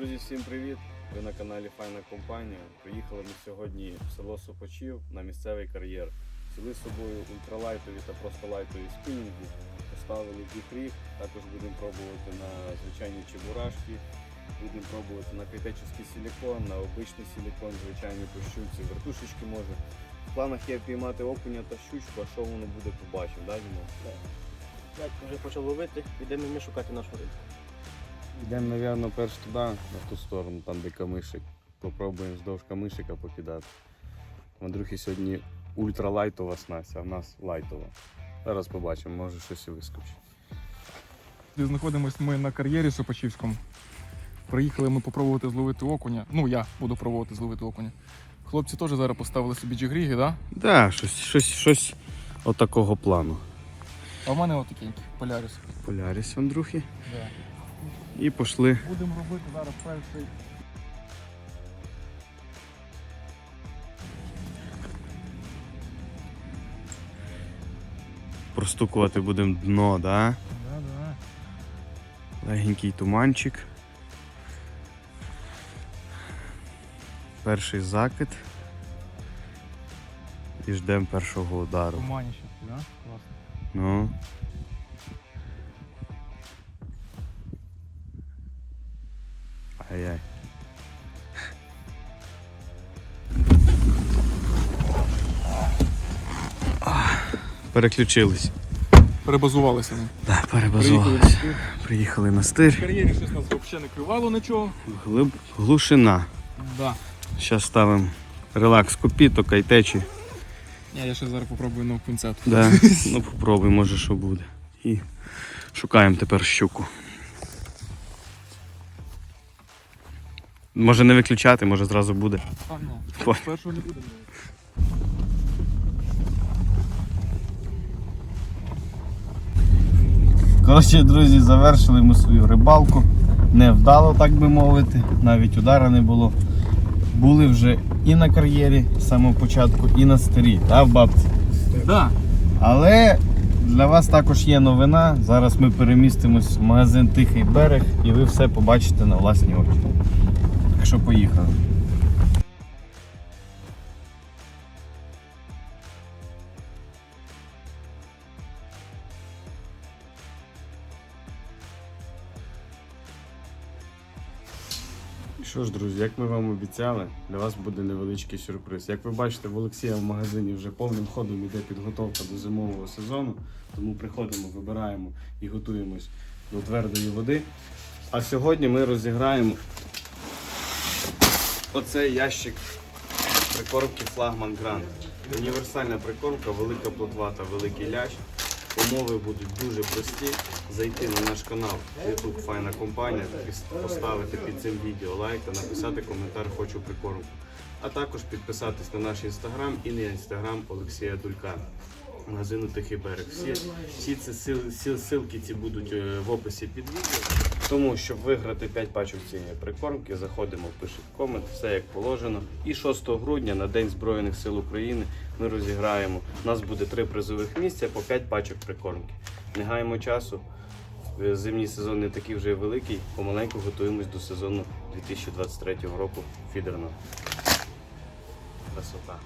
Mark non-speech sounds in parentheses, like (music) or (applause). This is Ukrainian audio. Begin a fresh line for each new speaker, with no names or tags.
Друзі, всім привіт! Ви на каналі Файна компанія. Приїхали ми сьогодні в село Сопочів на місцевий кар'єр. Взяли з собою ультралайтові та просто лайтові спінінги, поставили діфріг, також будемо пробувати на звичайні чебурашки, будемо пробувати на критечний силікон, на обичний силікон, звичайні по щуці, вертушечки може. В планах є піймати окуня та щучку, а що воно буде, побачимо, да, Дімо?
Дядько вже почав ловити, йдемо ми шукати нашу рибу.
Йдемо, мабуть, перш туди, на ту сторону, там де камишик. Попробуємо вздовж камишика покидати. Андрюхи сьогодні ультралайтова снасть, а в нас лайтова. Зараз побачимо, може щось і вискочить.
Знаходимося ми на кар'єрі Сопачівському. Приїхали ми попробувати зловити окуня. Ну, я буду пробувати зловити окуня. Хлопці теж зараз поставили собі джигріги, да?
Так, да, щось, щось, щось отакого плану.
а в мене отакенький полярис.
Поляріс Андрюхи.
Да.
І пішли.
Будемо робити зараз перший.
Простукувати будемо дно, да?
Да, да.
Легенький туманчик. Перший закид. І ждемо першого удару.
Туманіще, да? Класно.
Ну. Ай-яй. Переключились.
Перебазувалися ми.
Так,
Приїхали на стир.
Приїхали на стир.
кар'єрі щось нас взагалі не кривало нічого.
Глиб... Глушина.
Да.
Зараз ставимо релакс купіто, кайтечі.
Ні, я ще зараз попробую нову пінцету.
Да. (laughs) Ну попробуй, може що буде. І шукаємо тепер щуку. Може не виключати, може зразу буде.
А, ну. Першого не будемо.
Коротше, друзі, завершили ми свою рибалку. Невдало, так би мовити, навіть удара не було. Були вже і на кар'єрі з самого початку, і на старі, та в бабці.
Да.
Але для вас також є новина. Зараз ми перемістимось в магазин Тихий берег і ви все побачите на власні очі. Що поїхали. Що ж, друзі, як ми вам обіцяли, для вас буде невеличкий сюрприз. Як ви бачите, в Олексія в магазині вже повним ходом йде підготовка до зимового сезону, тому приходимо, вибираємо і готуємось до твердої води. А сьогодні ми розіграємо оцей ящик прикормки Флагман Гранд. Універсальна прикормка, велика плотвата, великий лящ. Умови будуть дуже прості. Зайти на наш канал YouTube Файна компанія, поставити під цим відео лайк та написати коментар Хочу прикормку. А також підписатись на наш інстаграм і на інстаграм Олексія Дулька. Магазину Тихий берег. Всі, всі ці сил, сил, силки ці будуть е, в описі під відео. Тому, щоб виграти 5 пачок цієї прикормки, заходимо, пишемо комент, все як положено. І 6 грудня на День Збройних сил України ми розіграємо. У нас буде 3 призових місця по 5 пачок прикормки. Не гаємо часу. Е, Зимній сезон не такий вже великий. Помаленьку готуємось до сезону 2023 року фідерного. Красота.